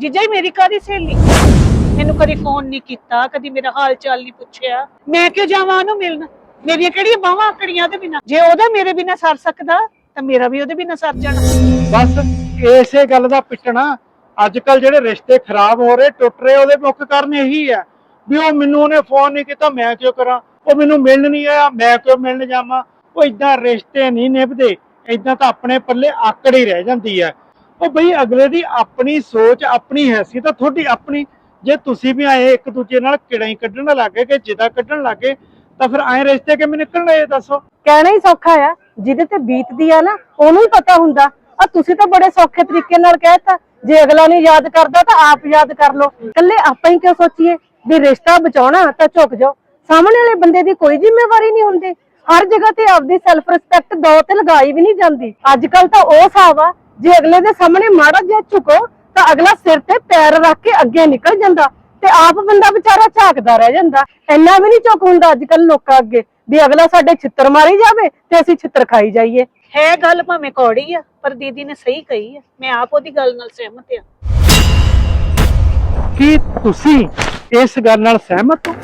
ਜੀਜਾ ਹੀ ਮੇਰੀ ਕਾਦੀ ਸਹੇਲੀ? ਮੈਨੂੰ ਕਦੀ ਫੋਨ ਨਹੀਂ ਕੀਤਾ, ਕਦੀ ਮੇਰਾ ਹਾਲ ਚਾਲ ਨਹੀਂ ਪੁੱਛਿਆ। ਮੈਂ ਕਿਉਂ ਜਾਵਾਂ ਉਹਨੂੰ ਮਿਲਣ? ਮੇਰੀਆਂ ਕਿਹੜੀਆਂ ਬਾਹਾਂ ਆਕੜੀਆਂ ਦੇ ਬਿਨਾ? ਜੇ ਉਹਦਾ ਮੇਰੇ ਬਿਨਾ ਸਰ ਸਕਦਾ, ਤਾਂ ਮੇਰਾ ਵੀ ਉਹਦੇ ਬਿਨਾ ਸਰ ਜਾਣਾ। ਬਸ, ਇਸੇ ਗੱਲ ਦਾ ਪਿੱਟਣਾ ਅੱਜ ਕੱਲ ਜਿਹੜੇ ਰਿਸ਼ਤੇ ਖਰਾਬ ਹੋ ਰਹੇ, ਟੁੱਟ ਰਹੇ, ਉਹਦੇ ਮੁੱਖ ਕਾਰਨ ਇਹੀ ਆ ਵੀ ਉਹ ਮੈਨੂੰ ਉਹਨੇ ਫੋਨ ਨਹੀਂ ਕੀਤਾ, ਮੈਂ ਕਿਉਂ ਕਰਾਂ? ਉਹ ਮੈਨੂੰ ਮਿਲਣ ਨਹੀਂ ਆਇਆ, ਮੈਂ ਕਿਉਂ ਮਿਲਣ ਜਾਵਾਂ? ਉਹ ਇਦਾਂ ਰਿਸ਼ਤੇ ਨਹੀਂ ਨਿਭਦੇ। ਇਦਾਂ ਤਾਂ ਆਪਣੇ ਪੱਲੇ ਆਕੜ ਹੀ ਰਹਿ ਜਾਂਦੀ ਹੈ। ਉਹ ਬਈ ਅਗਲੇ ਦੀ ਆਪਣੀ ਸੋਚ, ਆਪਣੀ ਹੈਸੀਅਤ ਆ ਤੁਹਾਡੀ ਆਪਣੀ। ਜੇ ਤੁਸੀਂ ਵੀ ਆਏ ਇੱਕ ਦੂਜੇ ਨਾਲ ਕਿੜਾਂ ਹੀ ਕੱਢਣ ਲੱਗੇ ਕਿ ਜਿੱਦਾਂ ਕੱਢਣ ਲੱਗੇ, ਤਾਂ ਫਿਰ ਐ ਰਿਸ਼ਤੇ ਕਿਵੇਂ ਨਿਕਲਣੇ ਇਹ ਦੱਸੋ। ਕਹਿਣਾ ਹੀ ਸੌਖਾ ਆ, ਜਿਹਦੇ ਤੇ ਬੀਤਦੀ ਆ ਨਾ, ਉਹਨੂੰ ਹੀ ਪਤਾ ਹੁੰਦਾ। ਆ ਤੁਸੀਂ ਤਾਂ ਬੜੇ ਸੌਖੇ ਤਰੀਕੇ ਨਾਲ ਕਹਿਤਾ ਜੇ ਅਗਲਾ ਨਹੀਂ ਯਾਦ ਕਰਦਾ, ਤਾਂ ਆਪ ਯਾਦ ਕਰ ਲਓ। ਇਕੱਲੇ ਆਪਾਂ ਹੀ ਕਿਉਂ ਸੋਚੀਏ? ਵੀ ਰਿਸ਼ਤਾ ਬਚਾਉਣਾ, ਤਾਂ ਝੁਕ ਜਾਓ। ਸਾਹਮਣੇ ਵਾਲੇ ਬੰਦੇ ਦੀ ਕੋਈ ਜ਼ਿੰਮੇਵਾਰੀ ਨਹੀਂ ਹੁੰਦੀ। ਹਰ ਜਗ੍ਹਾ ਤੇ ਆਪਦੀ ਸੈਲਫ ਰਿਸਪੈਕਟ ਦੋ ਤੇ ਲਗਾਈ ਵੀ ਨਹੀਂ ਜਾਂਦੀ। ਅੱਜ ਕੱਲ ਤਾਂ ਉਹ ਹਿਸਾਬ ਆ ਜੇ ਅਗਲੇ ਦੇ ਸਾਹਮਣੇ ਮਾੜਾ ਜਿਹਾ ਝੁਕੋ ਤਾਂ ਅਗਲਾ ਸਿਰ ਤੇ ਪੈਰ ਰੱਖ ਕੇ ਅੱਗੇ ਨਿਕਲ ਜਾਂਦਾ ਤੇ ਆਪ ਬੰਦਾ ਵਿਚਾਰਾ ਝਾਕਦਾ ਰਹਿ ਜਾਂਦਾ। ਇੰਨਾ ਵੀ ਨਹੀਂ ਝੁਕ ਹੁੰਦਾ ਅੱਜ ਕੱਲ ਲੋਕਾਂ ਅੱਗੇ ਵੀ ਅਗਲਾ ਸਾਡੇ ਛਿੱਤਰ ਮਾਰੀ ਜਾਵੇ ਤੇ ਅਸੀਂ ਛਿੱਤਰ ਖਾਈ ਜਾਈਏ। ਹੈ ਗੱਲ ਭਾਵੇਂ ਕੌੜੀ ਆ ਪਰ ਦੀਦੀ ਨੇ ਸਹੀ ਕਹੀ ਆ। ਮੈਂ ਆਪ ਉਹਦੀ ਗੱਲ ਨਾਲ ਸਹਿਮਤ ਆ। ਕੀ ਤੁਸੀਂ ਇਸ ਗੱਲ ਨਾਲ ਸਹਿਮਤ ਹੋ?